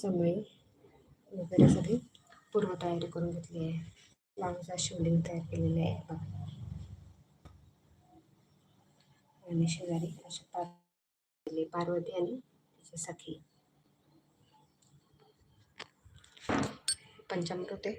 समयी वगैरे सगळी पूर्वतयारी करून घेतली आहे. लाडूचा शिवलिंग तयार केलेले आहे बघा. आणि शेजारी अशा पार्वती पार्वती आणि तिचे सखी. पंचामृत आहे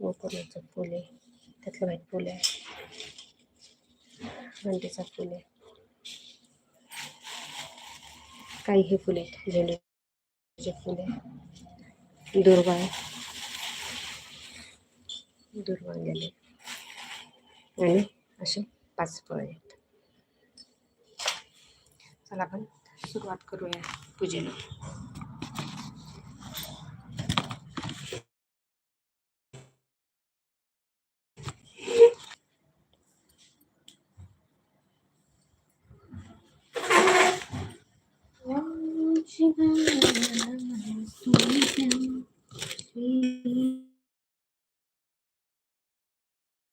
गोकर्णाचं आहे त्यातलं माहीत फुले. आहे झेंडूचा फुल आहे. काही हे फुले आहेत. झेंडूचे फुले आहे दुर्वा आहे. दुर्वा गेले आणि असे पाच फळ आहेत. चला आपण सुरुवात करूया पूजेला.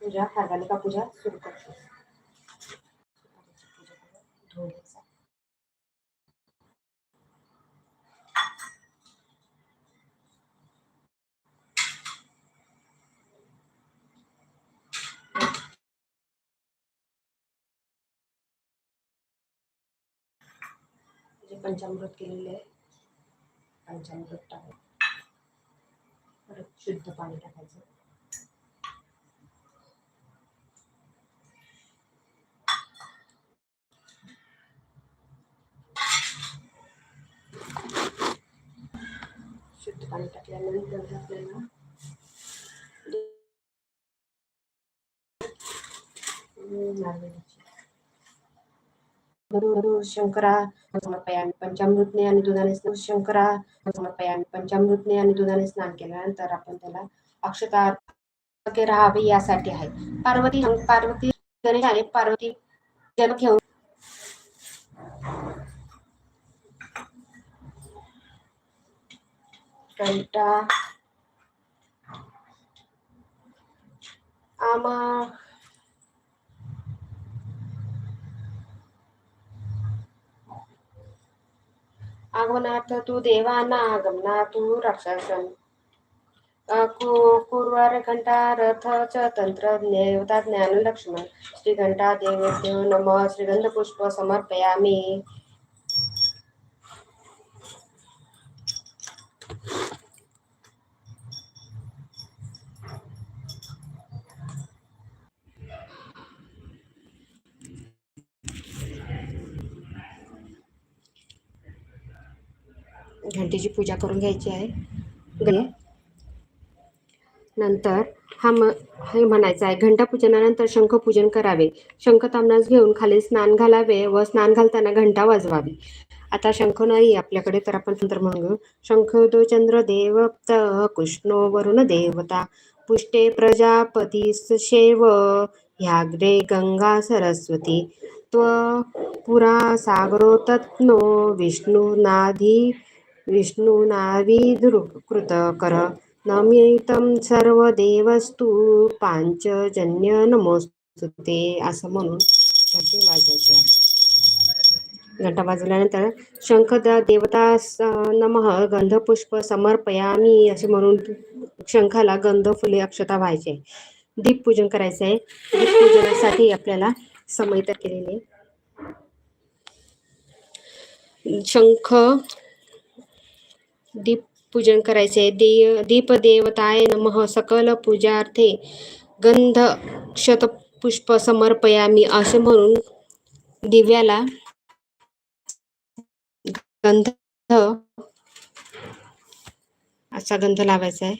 पूजा हरतालिका पूजा सुरू करतो धुण्याचा जे पंचामृत केलेले आहे पंचामृत टाकायचं परत शुद्ध पाणी टाकायचं शुद्ध पाणी टाकल्यानंतर आपल्याला शंकरा समर्पयामी पंचामृतने आणि दुधाने शंकरा समर्पयामी पंचामृतने आणि दुधाने स्नान केल्यानंतर आपण त्याला अक्षता राहावे यासाठी आहे. पार्वती पार्वती गणेशाने पार्वती जन्म घेऊन कंटा आमा आगमनार्थ तू देवाना आगमना तू राक्षसन। कुर्वार घंटा रथ च तंत्र देवता ज्ञान लक्ष्मण। श्री घंटा देव देव नम। श्रीगंध पुष्प समर्पयामी। घंटेची पूजा करून घ्यायची आहे. ग- नंतर हा म हे म्हणायचं आहे घंटापूजनानंतर शंखपूजन करावे. शंख तांबणास घेऊन खाली स्नान घालावे व स्नान घालताना घंटा वाजवावी. आता शंख नाही आपल्याकडे तर आपण नंतर म्हणू शंख दो चंद्र देवप्त कृष्णो वरुण देवता पुष्टे प्रजापती शेव ह्याग्रे गंगा सरस्वती त्व पुरा सागरो तत्नो विष्णू नाधी विष्णू कृत कर नमितं सर्वदेवस्तु पांचजन्य नमोस्तुते असं म्हणून घंटे वाजवते. घंटा वाजवल्यानंतर शंख द देवता नमः गंधपुष्प समर्पयामी असे म्हणून शंखाला गंध फुले अक्षता व्हायचे. दीप पूजन आहे दीपपूजनासाठी आपल्याला समयता केलेली केलेले. शंख दीप पूजन करायचे. दे दीप आहे नमः सकल पूजार्थे गंध क्षत पुष्प समर्पयामी असे म्हणून दिव्याला गंध असा गंध लावायचा आहे.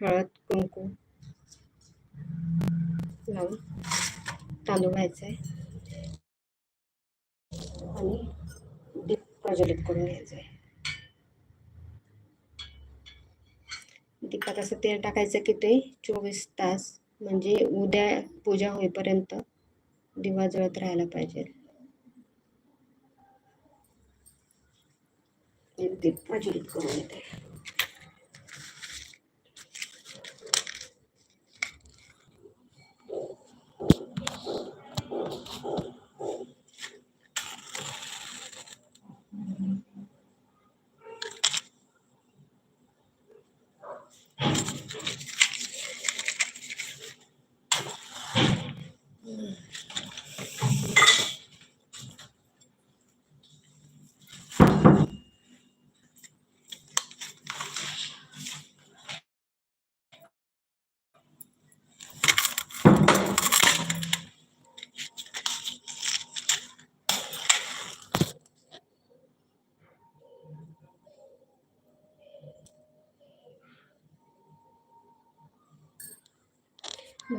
हळद कुंकू. लावून तांदूळ घ्यायचा आहे. आणि दीप प्रज्वलित करून घ्यायचं आहे. दीपात असं तेल टाकायचं की ते चोवीस तास म्हणजे उद्या पूजा होईपर्यंत दिवा जळत राहायला पाहिजे. दीप प्रज्वलित करून घेते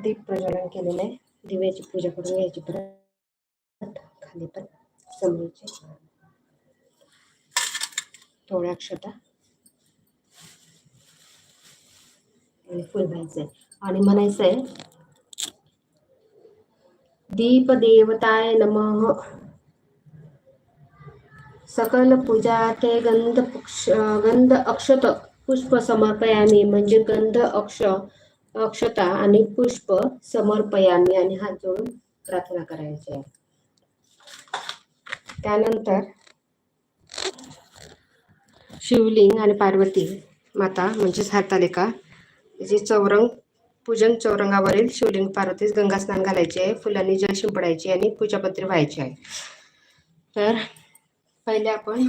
दीप प्रज्वलन केलेलं आहे. दिव्याची पूजा करून घ्यायची परत. खाली पण समोरची. थोड्या अक्षता. आणि फुल व्हायचं आहे. आणि म्हणायचं आहे दीप देवताय नम. सकल पूजा ते गंध पुक्ष गंध अक्षत पुष्प समर्पयामी. म्हणजे गंध अक्ष अक्षता आणि पुष्प समर्पयामी आणि हात जोडून प्रार्थना करायची आहे. त्यानंतर शिवलिंग आणि पार्वती माता म्हणजेच हातालिका जी चौरंग पूजन चौरंगावरील शिवलिंग पार्वतीस गंगा स्नान घालायचे आहे फुलांनी जल शिंपडायची आणि पूजापत्री व्हायची आहे. तर पहिले आपण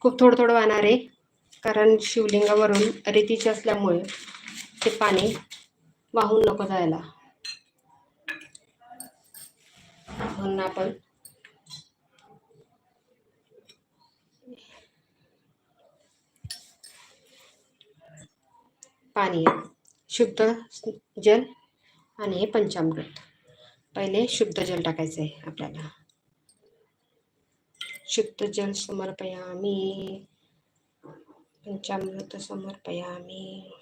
खूप थोडं थोडं वाहणार आहे कारण शिवलिंगावरून रीतीचे असल्यामुळे ते पाणी वाहून नको जायला. म्हणून आपण पाणी शुद्ध जल आणि हे पंचामृत. पहिले शुद्ध जल टाकायचं आहे आपल्याला. शुद्ध जल समर्पयामी पंचामृत समर्पयामी.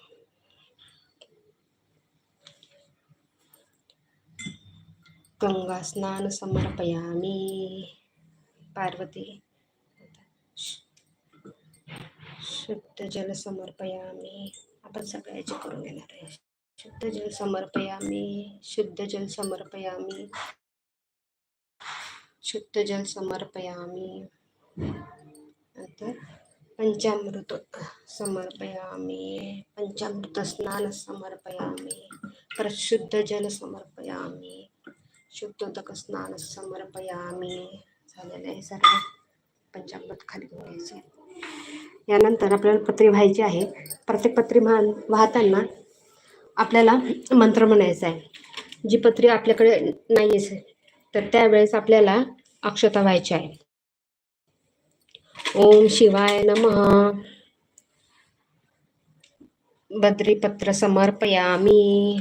गंगा समर्पयामि। पार्वती शुद्ध जल समर्पयामी। आपण सगळ्याचे करून घेणार आहे. शुद्ध जल समर्पयामी शुद्ध जल समर्पयामी शुद्ध जल समर्पयामी। नंतर पंचामृत समर्पयामी पंचामृत स्नान समर्पयामी परत शुद्ध जल समर्पयामी। शुद्धोदक स्नान समर्पयामी. झालेलं आहे सर्व. पंचामृत खाली घ्यायचे यानंतर आपल्याला पत्री व्हायची आहे. प्रत्येक पत्री म्हा वाहताना आपल्याला मंत्र म्हणायचा आहे. जी पत्री आपल्याकडे नाही आहे तर त्यावेळेस आपल्याला अक्षता व्हायची आहे. ओम शिवाय नमः. बद्रीपत्र समर्पयामी.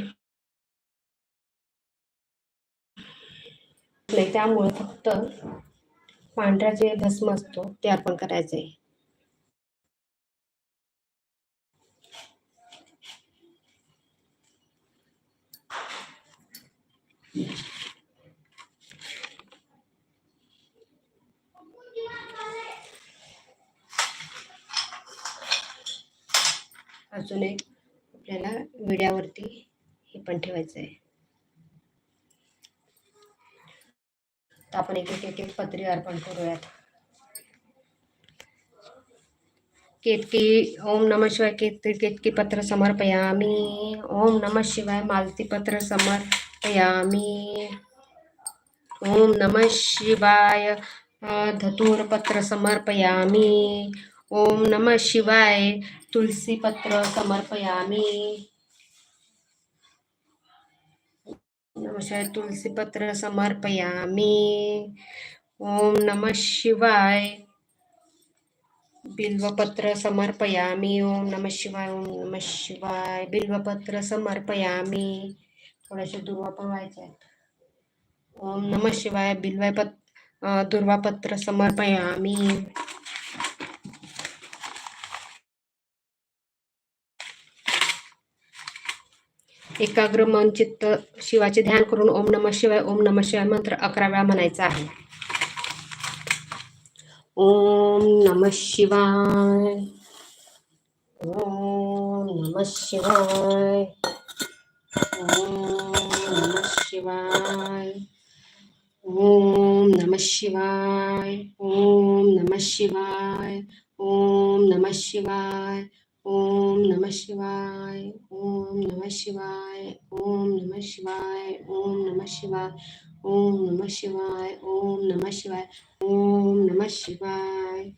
नाही त्यामुळे फक्त पांढरा जे भस्म असतो ते अर्पण करायचं आहे. अजून एक आपल्याला विड्यावरती हे पण ठेवायचं आहे. तर आपण एक एक एक पत्री अर्पण करूयात. केतकी, ओम नम शिवाय केतकी केतकी पत्र समर्पयामी. ओम नम शिवाय मालती पत्र समर्पयामी. ओम नम शिवाय धतूरपत्र समर्पयामी. ओम नम शिवाय तुलसीपत्र समर्पयामी. नमः तुलसीपत्र समर्पयामी। ओम नम शिवाय। बिल्वपत्र समर्पयामी। ओम नम शिवाय ओम नम शिवाय। बिल्वपत्र समर्पयामी। थोड्याशा दुर्वा पण ओम नम शिवाय बिल्वाय पत्र दुर्वापत्र समर्पयामी। एकाग्र मन चित्त शिवाचे ध्यान करून ओम नम शिवाय ओम नम शिवाय मंत्र अकरा वेळा म्हणायचा आहे. ओम नम शिवाय. ओम नम शिवाय. ओम नम शिवाय. ओम नम शिवाय. ओम नम शिवाय. ओम नम शिवाय. ओम नम शिवाय ओम नम शिवाय ओम नम शिवाय ओम नम शिवाय ओम नम शिवाय ओम नम शिवाय ओम नम शिवाय।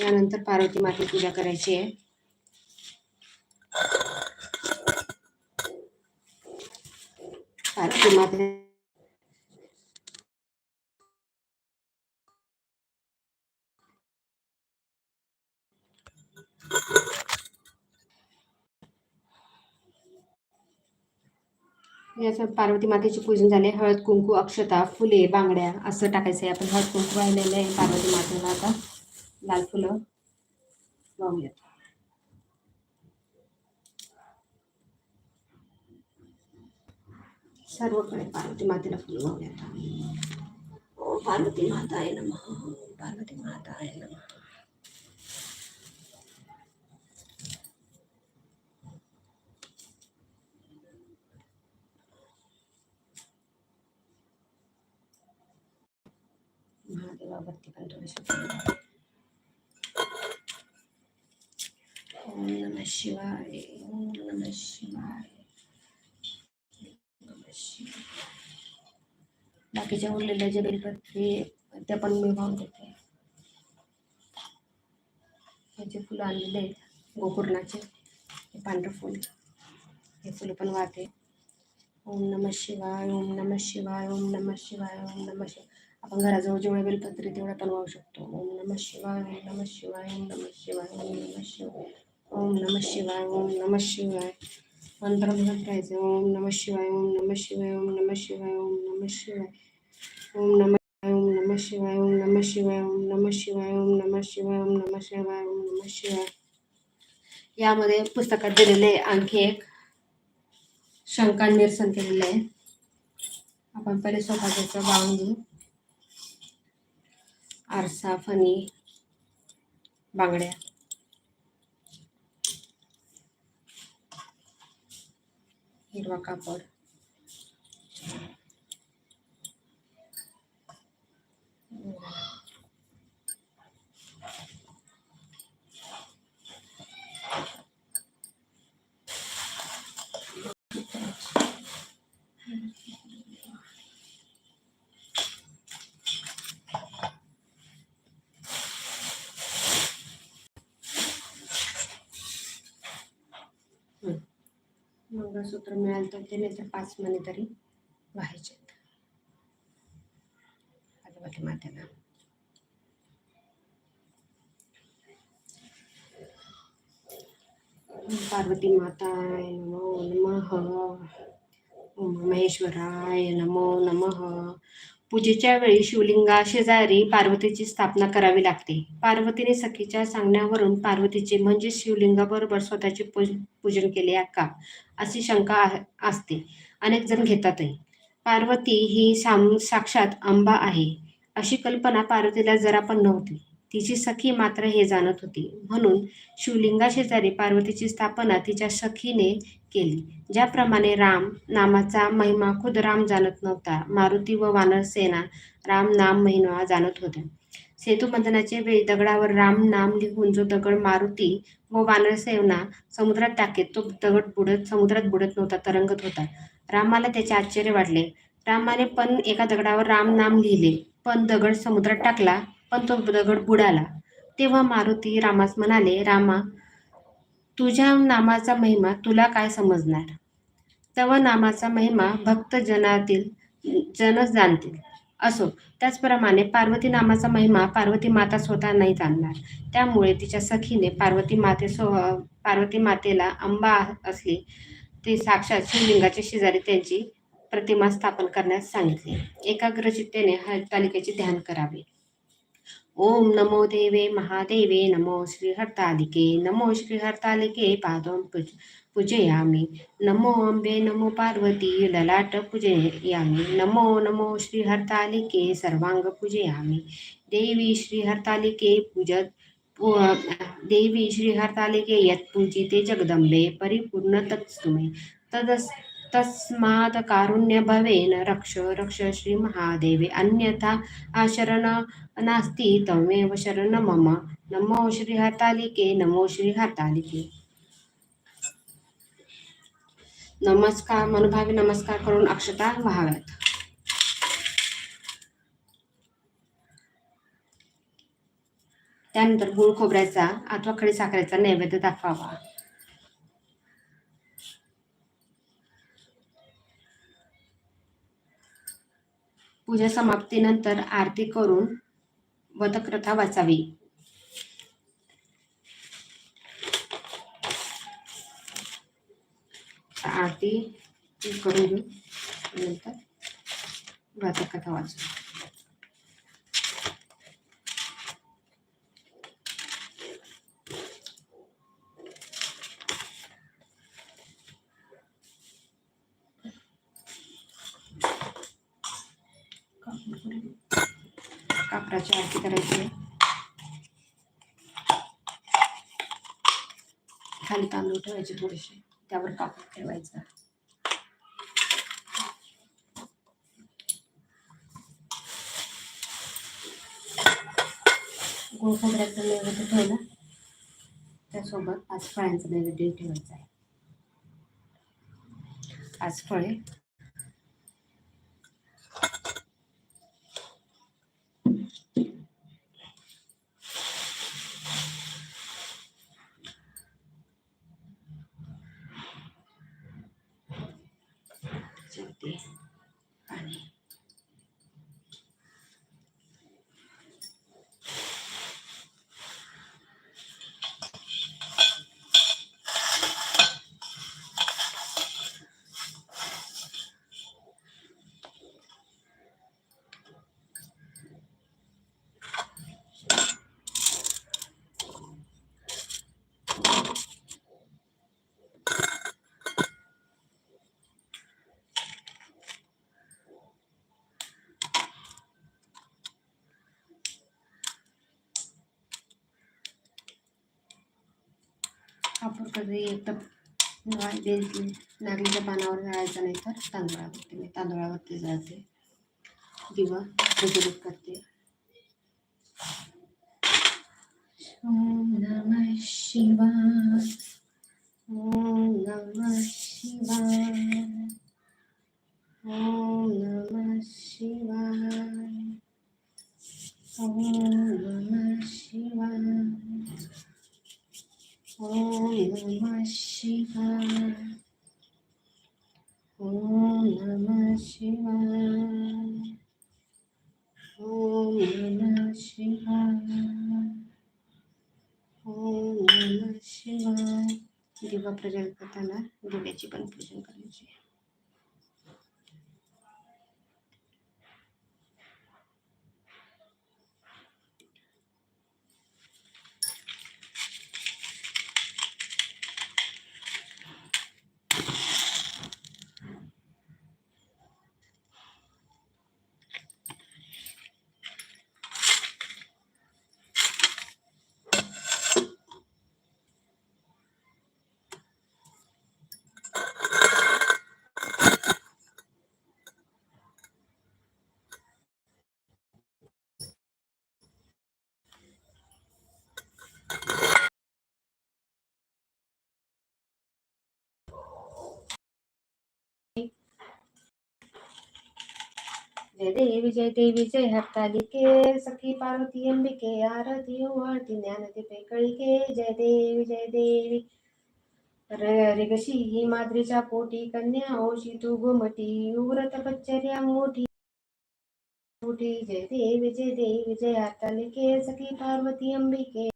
यानंतर पार्वती माते पूजा करायची आहे. पार्वती माते असं पार्वती मातेचे पूजन झाले. हळद कुंकू अक्षता फुले बांगड्या असं टाकायचं आहे आपण हळद कुंकू वाहिलेलं आहे पार्वती मातेला आता. लाल फुलं वाहूयात सर्वकडे पार्वती मातेला फुलं वाहूयात पार्वती माता आहे नमः. पार्वती माता आहे नमः. महादेवावरती पण थोडेसे ओम नम शिवाय ओम नम शिवाय. बाकीच्या उरलेल्या जे बेलपत्री त्या पण मी वाहून देते. त्याचे फुलं आणलेले आहेत गोपूर्णाचे हे पांढरं फुल हे फुलं पण वाहते. ओम नम शिवाय ओम नम शिवाय ओम नम शिवाय ओम नम शिवाय. आपण घराजवळ जेवढे बेलपत्री तेवढ्या पण वाहू शकतो ओम नम शिवाय ओम नम शिवाय ओम नम शिवाय ओम नम शिवाय ओम नम शिवाय ओम नम शिवाय मंत्र म्हणत राहायचं ओम नम शिवाय ओम नम शिवाय ओम नम शिवाय ओम नम शिवाय ओम नम ओम नम शिवाय ओम नम शिवाय ओम नम शिवाय ओम नम शिवाय ओम नम शिवाय ओम नम शिवाय यामध्ये पुस्तकात दिलेले आणखी एक शंका निरसन केलेलं आहे आपण पहिले सोफा घ्यायचं बांधून आरसा फणी बांगड्या. हिरवा कापड. मंगळसूत्र मिळालं तर ते नाही तर पाच महिने तरी व्हायचे. पार्वती मातेला पार्वती माताय नमो नमः. ओम महेश्वराय नमो नमः. पूजेच्या वेळी शिवलिंगा शेजारी पार्वतीची स्थापना करावी लागते. पार्वतीने सखीच्या सांगण्यावरून पार्वतीचे म्हणजे शिवलिंगाबरोबर स्वतःचे पूजन केले का अशी शंका असते. अनेक जण घेतातही. पार्वती ही साम साक्षात अंबा आहे. अशी कल्पना पार्वतीला जरा पण नव्हती. तिची सखी मात्र हे जाणत होती. म्हणून शिवलिंगाशेजारी पार्वतीची स्थापना तिच्या सखीने केली. ज्याप्रमाणे राम नामाचा महिमा खुद राम जाणत नव्हता. मारुती व वानर सेना राम नाम महिमा जाणत होत्या. सेतुबंधनाच्या वेळी दगडावर राम नाम लिहून जो दगड मारुती व वानरसेना समुद्रात टाकेत तो दगड बुडत समुद्रात बुडत नव्हता तरंगत होता. रामाला त्याचे आश्चर्य वाटले. रामाने पण एका दगडावर राम नाम लिहिले पण दगड समुद्रात टाकला पण तो दगड बुडाला. तेव्हा मारुती रामास म्हणाले रामा तुझ्या नामाचा महिमा तुला काय समजणार? तव नामाचा महिमा भक्त जनातील जनच जाणतील. असो त्याचप्रमाणे पार्वती नामाचा महिमा पार्वती माता स्वतः नाही जाणणार. त्यामुळे तिच्या सखीने पार्वती मातेसो पार्वती मातेला अंबा असली ते साक्षात शिवलिंगाच्या शेजारी त्यांची प्रतिमा स्थापन करण्यास सांगितले. एकाग्रचित्तेने हरतालिकेचे ध्यान करावे. ओम नमो देवे महादेवे नमो श्रीहर्तालिके नमो श्रीहर्तालिके पादं पूज पूजयामि। नमो अम्बे नमो पार्वती ललाट पूजयामि। नमो नमो श्रीहर्तालिके सर्वांग पूजयामि। देवी श्रीहर्तालिके पूजत देवी श्रीहर्तालिके यत्पूजिते जगदम्बे परिपूर्ण तत्स्तुमे तदस् तस्मात् कारुण्यभवेन रक्ष रक्ष श्री महादेवे अन्यथा आशरण नास्ति तमेव शरण मम। नमो श्री हरतालिके नमो श्री हरतालिके नमस्कार मनोभावी नमस्कार करून अक्षता व्हाव्यात त्यानंतर गुळ खोबऱ्याचा अथवा खडी साखरेचा नैवेद्य दाखवावा. पूजा समाप्तीनंतर आरती करून वतकथा वाचावी. आरती करून घेऊ नंतर व्रतकथा वाचू. कापराची आरती करायची आहे. खाली तांदूळ ठेवायचे थोडेसे त्यावर कापड ठेवायचा. गोड खोबऱ्याचा नैवेद्य ठेवला. त्यासोबत पाच फळांचा नैवेद्य ठेवायचा आहे. पाच फळे त्याच्यावरती पाणी कधी एकदम नागलीच्या पानावर जाळायचा नाही तर तांदळावरती. मी तांदळावरती जाळते दिवा प्रज्वलित करते. ओम नमः शिवाय. ओम नमः Om Namah Shivaya. Om Namah Shivaya. Om Namah Shivaya. दिवा प्रज्वलित करताना दिव्याची जय देवी जय देवी जय हरतालिके सखी पार्वती अंबिके आरती ओवाळती ज्ञानदीपे कळिके जय देवी जय देवी. रिगशी ही माद्रीच्या पोटी कन्या ओशी तू गोमटी उग्र पच्चर्या मोठी. मोठी जय देवी जय देवी जय हरतालिके सखी पार्वती अंबिके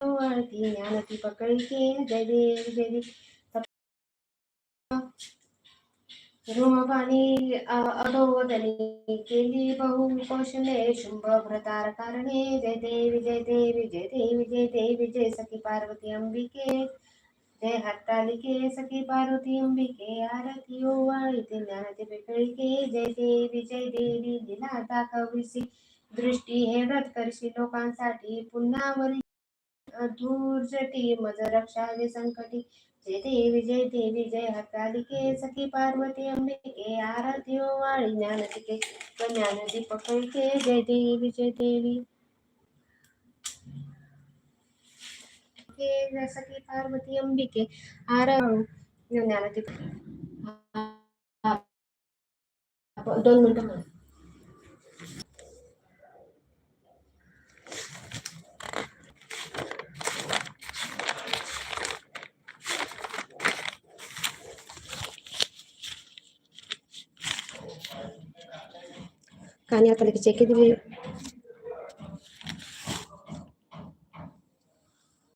ओवाळती ज्ञानदीप पकळिके जय देवी जय देवी. रोमपाणी अधोवदनी केली बहु कौशले शुंभ भ्रतार कारणे जय देवी जय देवी जय देवी जय देवी जय सखी पार्वती अंबिके जय हत्तालिके सखी पार्वती अंबिके आरती ओवाळीते ज्ञानते पिकळिके जय देवी जय देवी दिला दाखविसी दृष्टी हे व्रत करशी लोकांसाठी पुन्हा वरी धूर्जटी मज रक्षावे संकटी जय देवी जय देवी जय हरतालिके सखी पार्वती अंबिके आरती वाळी ज्ञानदिके ज्ञानदीप कळके जय देवी जय देवी। सखी पार्वती अंबिके आर ज्ञानदीप दोन मिनिटं म्हणा. कानी आता लगेच एक